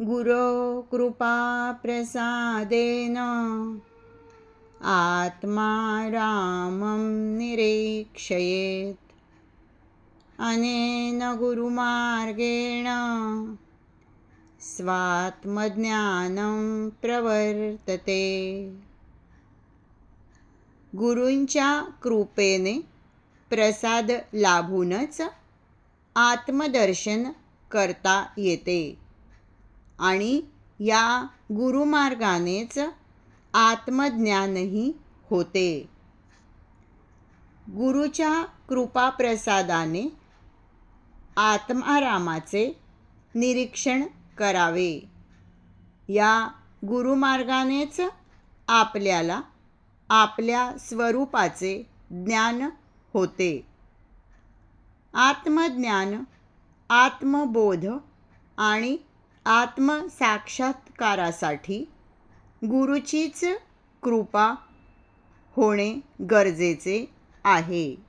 गुरो कृपाप्रसादेन आत्मा रामं निरीक्षयेत्। अनेन गुरुमार्गेण स्वात्मज्ञानं प्रवर्तते। गुरूंच्या कृपेने प्रसाद लाभूनच आत्मदर्शन करता येते. आणि या गुरुमार्गानेच आत्मज्ञानही होते. गुरुच्या कृपाप्रसादाने आत्मारामाचे निरीक्षण करावे. या गुरुमार्गानेच आपल्याला आपल्या स्वरूपाचे ज्ञान होते. आत्मज्ञान आत्मबोध आणि आत्मसाक्षात्कारासाठी गुरुचीच कृपा होणे गरजेचे आहे.